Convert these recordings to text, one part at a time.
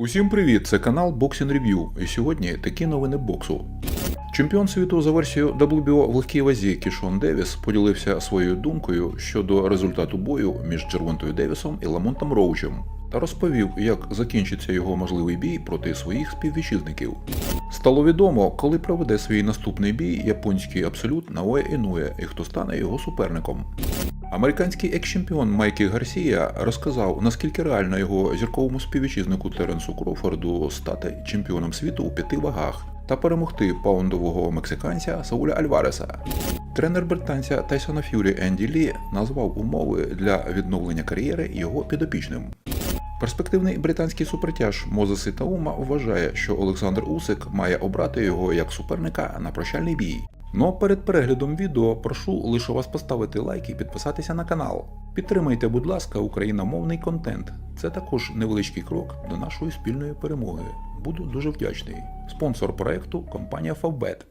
Усім привіт! Це канал Boxing Review. І сьогодні такі новини боксу. Чемпіон світу за версією WBO в легкій вазі Кішон Девіс поділився своєю думкою щодо результату бою між Джервонтою Девісом і Ламонтом Роучем та розповів, як закінчиться його можливий бій проти своїх співвітчизників. Стало відомо, коли проведе свій наступний бій японський абсолют Наоя Інує і хто стане його суперником. Американський екс-чемпіон Майкі Гарсія розказав, наскільки реально його зірковому співвітчизнику Теренсу Крофорду стати чемпіоном світу у п'яти вагах та перемогти паундового мексиканця Сауля Альвареса. Тренер британця Тайсона Ф'юрі Енді Лі назвав умови для відновлення кар'єри його підопічним. Перспективний британський супертяж Мозес Ітаума вважає, що Олександр Усик має обрати його як суперника на прощальний бій. Ну а перед переглядом відео прошу лише вас поставити лайк і підписатися на канал. Підтримайте, будь ласка, україномовний контент. Це також невеличкий крок до нашої спільної перемоги. Буду дуже вдячний. Спонсор проекту компанія Favbet.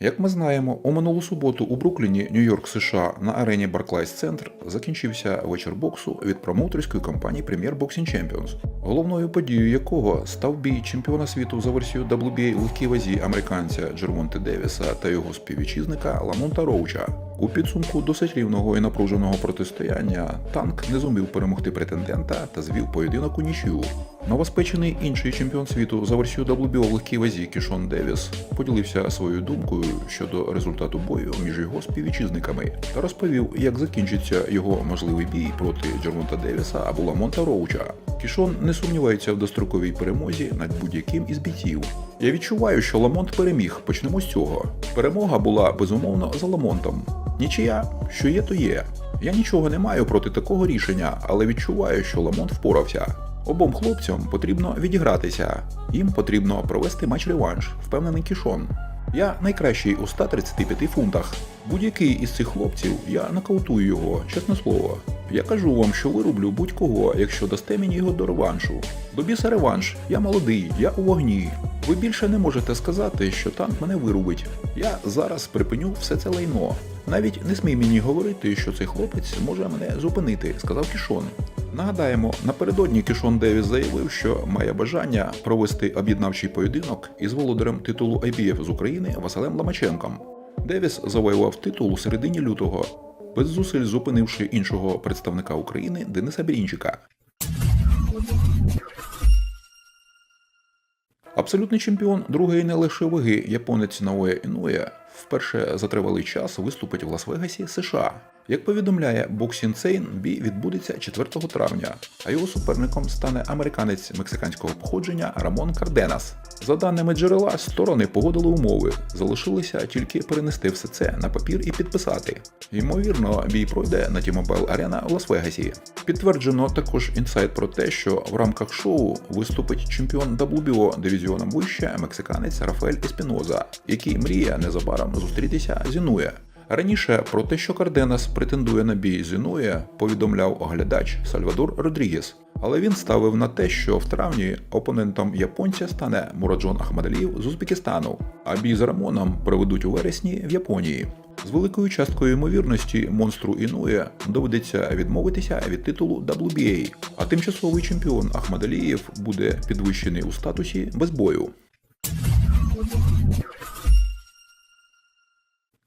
Як ми знаємо, у минулу суботу у Брукліні, Нью-Йорк, США, на арені Barclays Center закінчився вечір боксу від промоутерської компанії Premier Boxing Champions, головною подією якого став бій чемпіона світу за версією WBA в легкій вазі американця Джервонте Девіса та його співвітчизника Ламонта Роуча. У підсумку досить рівного і напруженого протистояння танк не зумів перемогти претендента та звів поєдинок у нічю. Новоспечений інший чемпіон світу за версією WBO в легкій вазі Кішон Девіс поділився своєю думкою щодо результату бою між його співвітчизниками та розповів, як закінчиться його можливий бій проти Джервонта Девіса або Ламонта Роуча. Кішон не сумнівається в достроковій перемозі над будь-яким із бійців. Я відчуваю, що Ламонт переміг. Почнемо з цього. Перемога була безумовно за Ламонтом. Нічия, що є, то є. Я нічого не маю проти такого рішення, але відчуваю, що Ламонт впорався. Обом хлопцям потрібно відігратися. Їм потрібно провести матч-реванш, впевнений кішон. Я найкращий у 135 фунтах. Будь-який із цих хлопців я нокаутую його, чесне слово. Я кажу вам, що вирублю будь-кого, якщо дасте мені його до реваншу. До біса реванш, я молодий, я у вогні. Ви більше не можете сказати, що танк мене вирубить. Я зараз припиню все це лайно. Навіть не смій мені говорити, що цей хлопець може мене зупинити, сказав Кішон. Нагадаємо, напередодні Кішон Девіс заявив, що має бажання провести об'єднавчий поєдинок із володарем титулу IBF з України Василем Ломаченком. Девіс завоював титул у середині лютого, без зусиль зупинивши іншого представника України Дениса Брінчика. Абсолютний чемпіон другої не лише ваги японець Наоя Інуя вперше за тривалий час виступить в Лас-Вегасі, США. Як повідомляє Chain, бій відбудеться 4 травня, а його суперником стане американець мексиканського походження Рамон Карденас. За даними джерела, сторони погодили умови, залишилося тільки перенести все це на папір і підписати. Ймовірно, бій пройде на T-Mobile Arena у Лас-Вегасі. Підтверджено також інсайт про те, що в рамках шоу виступить чемпіон WBO дивізіоном вище мексиканець Рафаель Еспіноза, який мріє незабаром зустрітися з Інує. Раніше про те, що Карденас претендує на бій з Інує, повідомляв оглядач Сальвадор Родрігес. Але він ставив на те, що в травні опонентом японця стане Мураджон Ахмадаліїв з Узбекистану, а бій з Рамоном проведуть у вересні в Японії. З великою часткою ймовірності монстру Інує доведеться відмовитися від титулу WBA, а тимчасовий чемпіон Ахмадалієв буде підвищений у статусі без бою.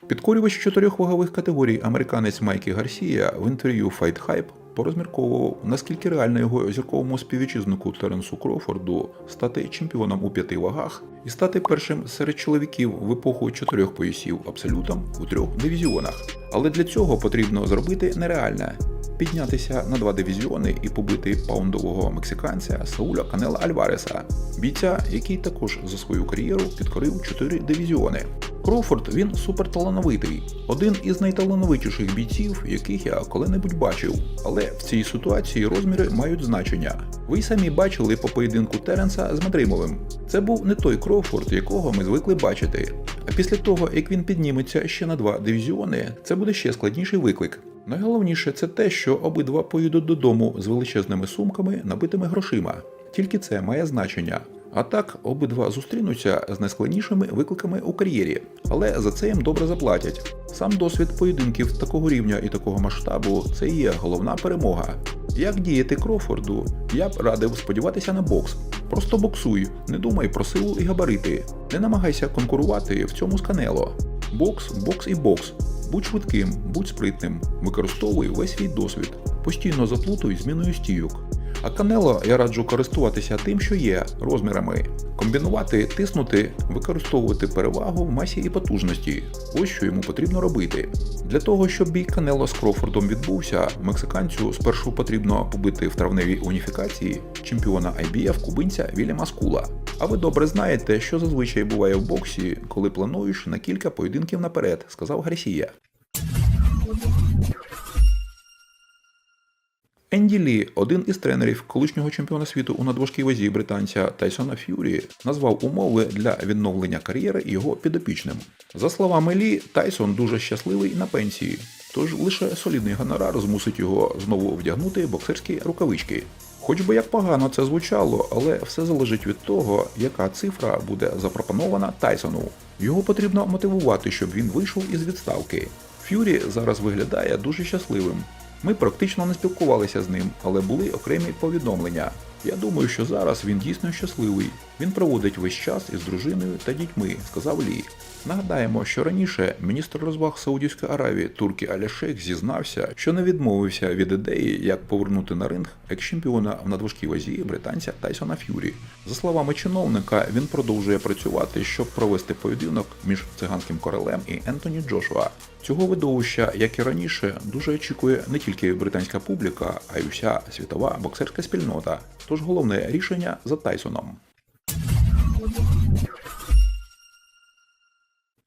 Підкорювач чотирьох вагових категорій американець Майкі Гарсія в інтерв'ю Fight Hype порозмірковував, наскільки реально його зірковому співвітчизнику Теренсу Крофорду стати чемпіоном у п'яти вагах і стати першим серед чоловіків в епоху чотирьох поясів абсолютом у трьох дивізіонах. Але для цього потрібно зробити нереальне піднятися на два дивізіони і побити паундового мексиканця Сауля Канела Альвареса, бійця, який також за свою кар'єру підкорив чотири дивізіони. Кроуфорд він суперталановитий, один із найталановитіших бійців, яких я коли-небудь бачив. Але в цій ситуації розміри мають значення. Ви й самі бачили по поєдинку Теренса з Мадримовим. Це був не той Кроуфорд, якого ми звикли бачити. А після того, як він підніметься ще на два дивізіони, це буде ще складніший виклик. Найголовніше це те, що обидва поїдуть додому з величезними сумками, набитими грошима. Тільки це має значення. А так, обидва зустрінуться з найскладнішими викликами у кар'єрі, але за це їм добре заплатять. Сам досвід поєдинків такого рівня і такого масштабу це є головна перемога. Як діяти Крофорду? Я б радив сподіватися на бокс. Просто боксуй, не думай про силу і габарити. Не намагайся конкурувати в цьому з Канело. Бокс, бокс і бокс. Будь швидким, будь спритним, використовуй весь свій досвід. Постійно заплутуй зміною стійок. А канело я раджу користуватися тим, що є, розмірами. Комбінувати, тиснути, використовувати перевагу в масі і потужності. Ось що йому потрібно робити. Для того, щоб бій Канело з Крофордом відбувся, мексиканцю спершу потрібно побити в травневій уніфікації чемпіона IBF кубинця Вільяма Скула. А ви добре знаєте, що зазвичай буває в боксі, коли плануєш на кілька поєдинків наперед, сказав Гарсія. Енді Лі, один із тренерів колишнього чемпіона світу у надважкій вазі британця Тайсона Ф'юрі, назвав умови для відновлення кар'єри його підопічним. За словами Лі, Тайсон дуже щасливий на пенсії, тож лише солідний гонорар змусить його знову вдягнути боксерські рукавички. Хоч би як погано це звучало, але все залежить від того, яка цифра буде запропонована Тайсону. Його потрібно мотивувати, щоб він вийшов із відставки. Ф'юрі зараз виглядає дуже щасливим. Ми практично не спілкувалися з ним, але були окремі повідомлення. Я думаю, що зараз він дійсно щасливий. Він проводить весь час із дружиною та дітьми, сказав Лі. Нагадаємо, що раніше міністр розваг Саудівської Аравії Туркі Аляшек зізнався, що не відмовився від ідеї, як повернути на ринг екс-чемпіона в надважкій вазі британця Тайсона Ф'юрі. За словами чиновника, він продовжує працювати, щоб провести поєдинок між циганським королем і Ентоні Джошуа. Цього видовища, як і раніше, дуже очікує не тільки британська публіка, а й уся світова боксерська спільнота. Тож головне рішення за Тайсоном.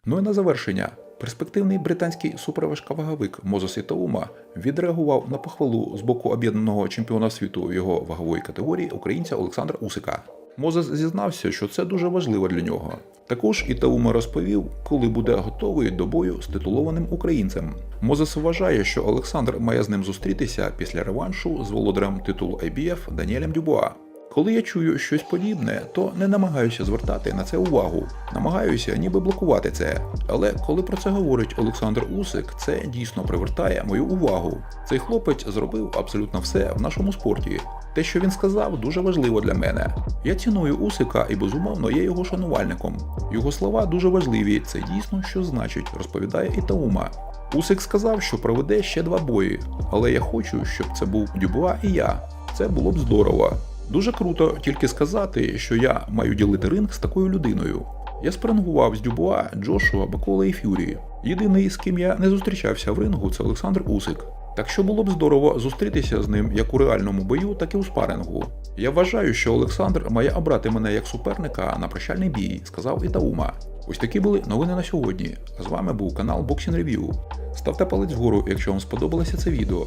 Ну і на завершення. Перспективний британський суперважковаговик Мозес Ітаума відреагував на похвалу з боку об'єднаного чемпіона світу в його вагової категорії українця Олександра Усика. Мозес зізнався, що це дуже важливо для нього. Також Ітаума розповів, коли буде готовий до бою з титулованим українцем. Мозес вважає, що Олександр має з ним зустрітися після реваншу з володарем титулу IBF Даніелем Дюбуа. Коли я чую щось подібне, то не намагаюся звертати на це увагу, намагаюся ніби блокувати це. Але коли про це говорить Олександр Усик, це дійсно привертає мою увагу. Цей хлопець зробив абсолютно все в нашому спорті. Те, що він сказав, дуже важливо для мене. Я ціную Усика і безумовно є його шанувальником. Його слова дуже важливі. Це дійсно що значить, розповідає Ітаума. Усик сказав, що проведе ще два бої, але я хочу, щоб це був Дюбуа і я. Це було б здорово. Дуже круто тільки сказати, що я маю ділити ринг з такою людиною. Я спарингував з Дюбуа, Джошуа, Бакола і Ф'юрі. Єдиний, з ким я не зустрічався в рингу, це Олександр Усик. Так що було б здорово зустрітися з ним як у реальному бою, так і у спарингу. Я вважаю, що Олександр має обрати мене як суперника на прощальний бій, сказав Ітаума. Ось такі були новини на сьогодні. З вами був канал Boxing Review. Ставте палець вгору, якщо вам сподобалося це відео.